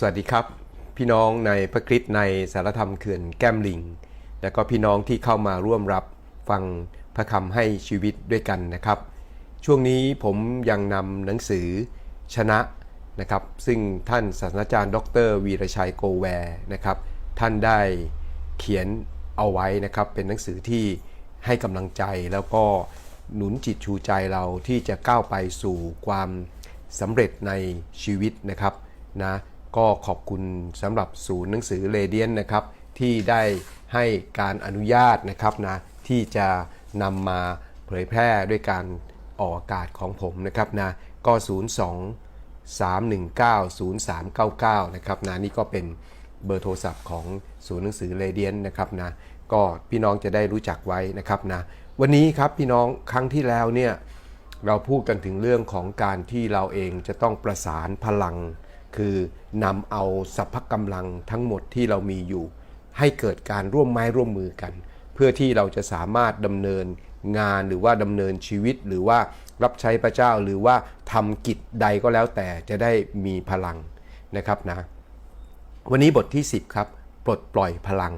สวัสดีครับ พี่น้องในพระคริสต์ในสารธรรมเขื่อนแก้มลิง และก็พี่น้องที่เข้ามาร่วมรับฟังพระคำให้ชีวิตด้วยกันนะครับ ช่วงนี้ผมยังนำหนังสือชนะนะครับ ซึ่งท่านศาสตราจารย์ ดร วีรชัยโกแวร์นะครับ ท่านได้เขียนเอาไว้นะครับ เป็นหนังสือที่ให้กำลังใจแล้วก็หนุนจิตชูใจเราที่จะก้าวไปสู่ความสำเร็จในชีวิตนะครับนะ ก็ขอบคุณสำหรับศูนย์หนังสือเรเดียนนะครับ ที่ได้ให้การอนุญาตนะครับนะที่จะนำมาเผยแพร่ด้วยการออกอากาศของผมนะครับนะก็ 02 3190399 นะครับนะนี่ก็เป็นเบอร์โทรศัพท์ของศูนย์หนังสือเรเดียนนะครับนะก็พี่น้องจะได้รู้จักไว้นะครับนะวันนี้ครับพี่น้องครั้งที่แล้วเนี่ยเราพูดกันถึงเรื่องของการที่เราเองจะต้องประสานพลัง คือนำเอาสรรพกำลังทั้งหมดที่เรามีอยู่ ให้เกิดการร่วมไม้ร่วมมือกัน เพื่อที่เราจะสามารถดำเนินงานหรือว่าดำเนินชีวิตหรือว่ารับใช้พระเจ้าหรือว่าทำกิจใดก็แล้วแต่จะได้มีพลังนะครับนะ วันนี้บทที่ 10 ครับ ปลดปล่อยพลัง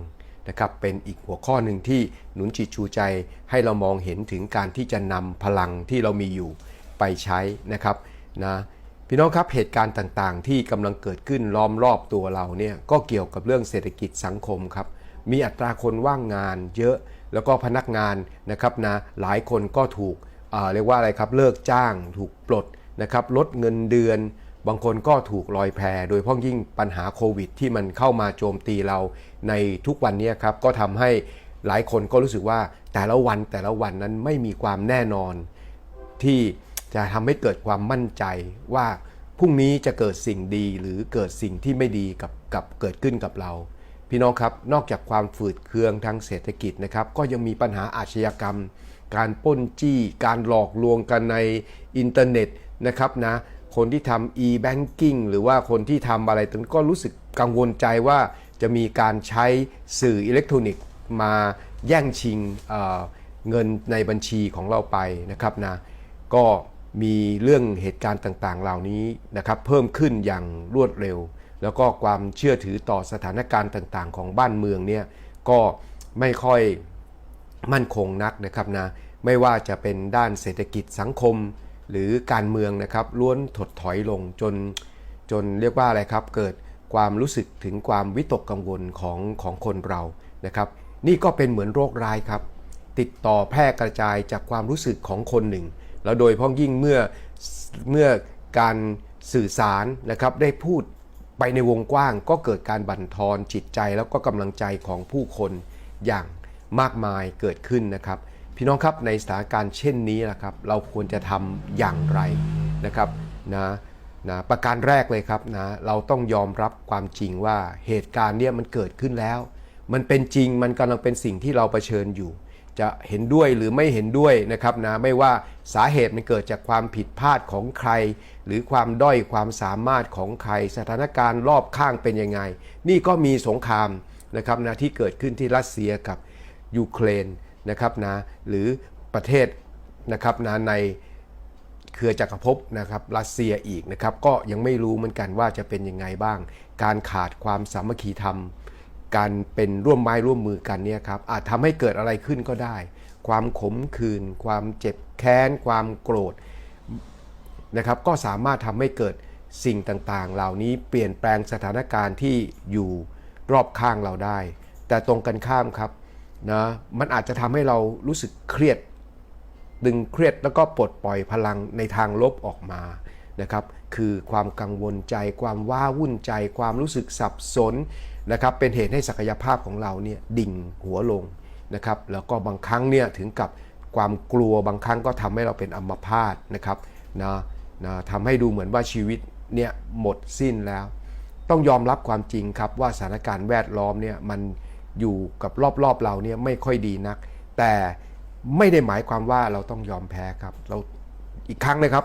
นะครับเป็นอีกหัวข้อหนึ่งที่หนุนจิตชูใจให้เรามองเห็นถึงการที่จะนำพลังที่เรามีอยู่ไปใช้นะครับนะ พี่น้องครับเหตุการณ์ต่างๆ ที่กำลังเกิดขึ้นล้อมรอบตัวเราเนี่ยก็เกี่ยวกับเรื่องเศรษฐกิจสังคมครับ มีอัตราคนว่างงานเยอะแล้วก็พนักงานนะครับนะหลายคนก็ถูกเเรียกว่าอะไรครับเลิกจ้างถูกปลดนะครับลดเงินเดือน บางคนก็ถูกลอยแพโดยพ้องยิ่งปัญหาโควิด ที่มันเข้ามาโจมตีเราในทุกวันนี้ครับก็ทำให้หลายคนก็รู้สึกว่าแต่ละวันแต่ละวันนั้นไม่มีความแน่นอนที่ จะทำให้เกิดความมั่นใจว่าพรุ่งนี้จะเกิดสิ่งดีหรือเกิดสิ่งที่ไม่ดีกับกับเกิดขึ้นกับเรา พี่น้องครับนอกจากความฝืดเคืองทางเศรษฐกิจนะครับ ก็ยังมีปัญหาอาชญากรรม การป้นจี้ การหลอกลวงกันในอินเทอร์เน็ตนะครับนะคนที่ทำ e-banking หรือว่าคนที่ทำอะไรต่างก็รู้สึกกังวลใจว่าจะมีการใช้สื่ออิเล็กทรอนิกส์มาแย่งชิงเเงินในบัญชีของเราไปนะครับนะก็ มีเรื่องเหตุการณ์ต่างๆ เหล่านี้นะครับเพิ่มขึ้นอย่างรวดเร็ว แล้วก็ความเชื่อถือต่อสถานการณ์ต่างๆ ของบ้านเมืองเนี่ยก็ไม่ค่อยมั่นคงนักนะครับนะไม่ว่าจะเป็นด้านเศรษฐกิจสังคมหรือการเมืองนะครับล้วนถดถอยลงจนจนเรียกว่าอะไรครับ เกิดความรู้สึกถึงความวิตกกังวลของของคนเรานะครับ นี่ก็เป็นเหมือนโรคร้ายครับ ติดต่อแพร่กระจายจากความรู้สึกของคนหนึ่ง แล้วโดยพ้องยิ่งเมื่อเมื่อการสื่อสารนะครับได้พูดไปในวงกว้างก็เกิดการบั่นทอนจิตใจแล้วก็กำลังใจของผู้คนอย่างมากมายเกิดขึ้นนะครับ พี่น้องครับในสถานการณ์เช่นนี้นะครับ เราควรจะทำอย่างไรนะครับนะนะประการแรกเลยครับนะเราต้องยอมรับความจริงว่าเหตุการณ์เนี้ยมันเกิดขึ้นแล้ว มันเป็นจริงมันกำลังเป็นสิ่งที่เราเผชิญอยู่ จะเห็นด้วยหรือไม่เห็นด้วยนะครับนะไม่ว่าสาเหตุมันเกิดจากความผิดพลาดของใคร หรือความด้อยความสามารถของใคร สถานการณ์รอบข้างเป็นยังไง นี่ก็มีสงครามนะครับนะที่เกิดขึ้นที่รัสเซียกับยูเครนนะครับนะหรือประเทศนะครับนะในเครือจักรภพนะครับรัสเซียอีกนะครับก็ยังไม่รู้เหมือนกันว่าจะเป็นยังไงบ้าง การขาดความสามัคคีธรรม การเป็นร่วมไม้ร่วมมือกันเนี่ยครับอาจทำให้เกิดอะไรขึ้นก็ได้ ความขมขื่นความเจ็บแค้น ความโกรธนะครับก็สามารถทำให้เกิดสิ่งต่างๆ เหล่านี้เปลี่ยนแปลงสถานการณ์ที่อยู่รอบข้างเราได้ แต่ตรงกันข้ามครับนะมันอาจจะทำให้เรารู้สึกเครียดดึงเครียดแล้วก็ปลดปล่อยพลังในทางลบออกมา นะครับคือความกังวลใจ ความว้าวุ่นใจ ความรู้สึกสับสนนะครับเป็นเหตุให้ศักยภาพของเราเนี่ยดิ่งหัวลงนะครับแล้วก็บางครั้งเนี่ยถึงกับความกลัวบางครั้งก็ทำให้เราเป็นอัมพาตนะครับนะนะทำให้ดูเหมือนว่าชีวิตเนี่ยหมดสิ้นแล้ว ต้องยอมรับความจริงครับว่าสถานการณ์แวดล้อมเนี่ยมันอยู่กับรอบๆเราเนี่ยไม่ค่อยดีนัก แต่ไม่ได้หมายความว่าเราต้องยอมแพ้ครับเราอีกครั้งนะครับ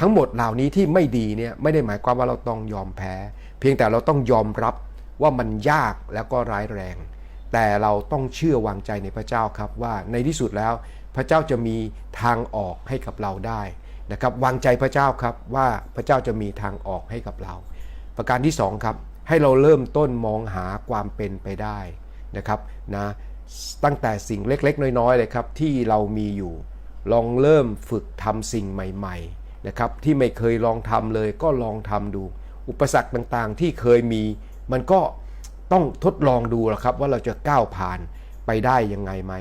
ทั้งหมดเหล่านี้ที่ไม่ดีเนี่ยไม่ได้หมายความว่าเราต้องยอมแพ้ เพียงแต่เราต้องยอมรับว่ามันยากแล้วก็ร้ายแรง แต่เราต้องเชื่อวางใจในพระเจ้าครับว่าในที่สุดแล้วพระเจ้าจะมีทางออกให้กับเราได้นะครับวางใจพระเจ้าครับว่าพระเจ้าจะมีทางออกให้กับเรา ประการที่สองครับให้เราเริ่มต้นมองหาความเป็นไปได้นะครับนะตั้งแต่สิ่งเล็กๆ น้อยๆเลยครับที่เรามีอยู่ ลองเริ่มฝึกทำสิ่งใหม่ ๆ นะครับที่ไม่เคยลองทำเลยก็ลองทำดู อุปสรรคต่างๆที่เคยมี มันก็ต้องทดลองดูละครับ ว่าเราจะก้าวผ่านไปได้ยังไงไหม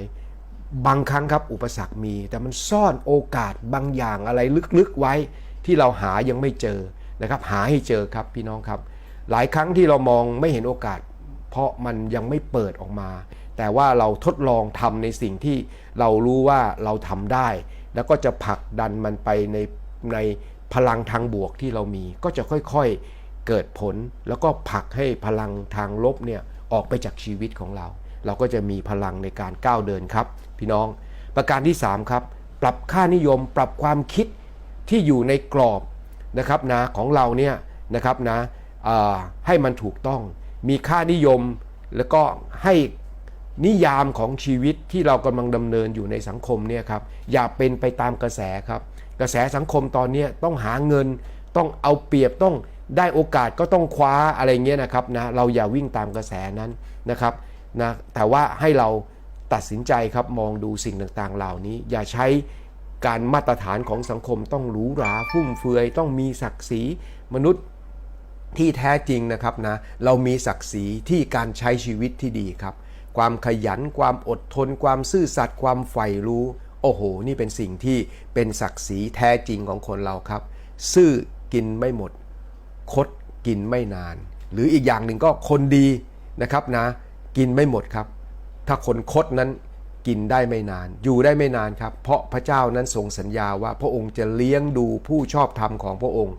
บางครั้งครับอุปสรรคมี แต่มันซ่อนโอกาสบางอย่างอะไรลึกๆไว้ที่เราหายังไม่เจอนะครับหาให้เจอครับพี่น้องครับ หลายครั้งที่เรามองไม่เห็นโอกาส เพราะมันยังไม่เปิดออกมา แต่ว่าเราทดลองทำในสิ่งที่เรารู้ว่าเราทำได้ แล้วก็จะผลักดันมันไปใน ในพลังทางบวกที่เรามีก็จะค่อยๆเกิดผล แล้วก็ผลักให้พลังทางลบเนี่ยออกไปจากชีวิตของเรา เราก็จะมีพลังในการก้าวเดินครับ พี่น้องประการที่ 3 ครับ ปรับค่านิยมปรับความคิดที่อยู่ในกรอบนะครับนะของเราเนี่ยนะครับนะให้มันถูกต้องมีค่านิยมแล้วก็ให้ นิยามของชีวิตที่เรากำลังดำเนินอยู่ในสังคมเนี่ยครับอย่าเป็นไปตามกระแสครับ กระแสสังคมตอนนี้ต้องหาเงิน ต้องเอาเปรียบต้องได้โอกาสก็ต้องคว้าอะไรเงี้ยนะครับนะเราอย่าวิ่งตามกระแสนั้นนะครับนะแต่ว่าให้เราตัดสินใจครับมองดูสิ่งต่างๆ เหล่านี้ อย่าใช้การมาตรฐานของสังคมต้องหรูหราฟุ่มเฟือย ต้องมีศักดิ์ศรีมนุษย์ที่แท้จริงนะครับนะเรามีศักดิ์ศรีที่การใช้ชีวิตที่ดีครับ ความขยัน ความอดทน ความซื่อสัตย์ความใฝ่รู้ โอ้โห นี่เป็นสิ่งที่เป็นศักดิ์ศรีแท้จริงของคนเราครับ ซื่อกินไม่หมด คดกินไม่นาน หรืออีกอย่างหนึ่งก็คนดีนะครับนะ กินไม่หมดครับ ถ้าคนคดนั้นกินได้ไม่นาน อยู่ได้ไม่นานครับ เพราะพระเจ้านั้นทรงสัญญาว่าพระองค์จะเลี้ยงดูผู้ชอบธรรมของพระองค์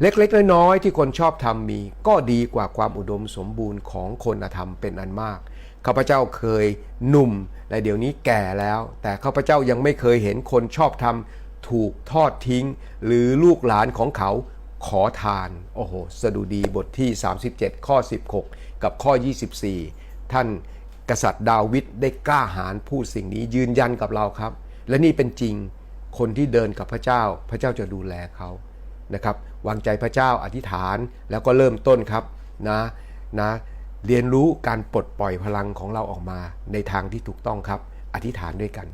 เล็กๆน้อยๆที่คนชอบทำมี ก็ดีกว่าความอุดมสมบูรณ์ของคนธรรมเป็นอันมาก ข้าพเจ้าเคยหนุ่มและเดี๋ยวนี้แก่แล้ว แต่ข้าพเจ้ายังไม่เคยเห็นคนชอบทำถูกทอดทิ้ง หรือลูกหลานของเขาขอทาน โอ้โห สดุดีบทที่ 37 ข้อ 16 กับข้อ 24 ท่านกษัตริย์ดาวิดได้กล้าหาญพูดสิ่งนี้ยืนยันกับเราครับ และนี่เป็นจริงคนที่เดินกับพระเจ้า พระเจ้าจะดูแลเขานะครับวางใจพระเจ้าอธิษฐานแล้วก็เริ่มต้นครับนะนะ เรียนรู้การปลดปล่อยพลังของเราออกมาในทางที่ถูกต้องครับ อธิษฐานด้วยกัน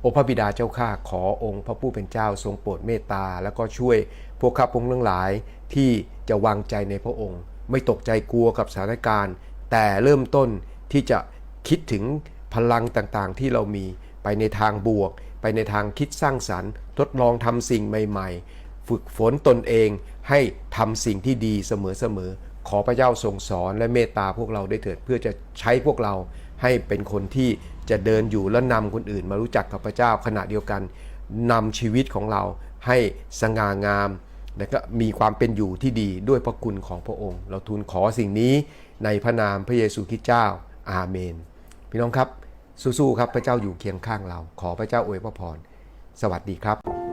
โอพระบิดาเจ้าข้าขอองค์พระผู้เป็นเจ้าทรงโปรดเมตตา แล้วก็ช่วยพวกข้าพงทั้งหลายที่จะวางใจในพระองค์ ไม่ตกใจกลัวกับสถานการณ์ แต่เริ่มต้นที่จะคิดถึงพลังต่างๆ ที่เรามีไปในทางบวก ไปในทางคิดสร้างสรรค์ ทดลองทำสิ่งใหม่ ๆ ฝึกฝนตนเองให้ทำสิ่งที่ดีเสมอๆ ขอพระเจ้าทรงสอนและเมตตาพวกเราได้เถิดเพื่อจะใช้พวกเราให้เป็นคนที่จะเดินอยู่และนำคนอื่นมารู้จักกับพระเจ้าขณะเดียวกันนำชีวิตของเราให้สง่างามและก็มีความเป็นอยู่ที่ดีด้วยพระคุณของพระองค์ เราทูลขอสิ่งนี้ในพระนามพระเยซูคริสต์เจ้า อาเมน พี่น้องครับ สู้ๆครับพระเจ้าอยู่เคียงข้างเรา ขอพระเจ้าอวยพระพร สวัสดีครับ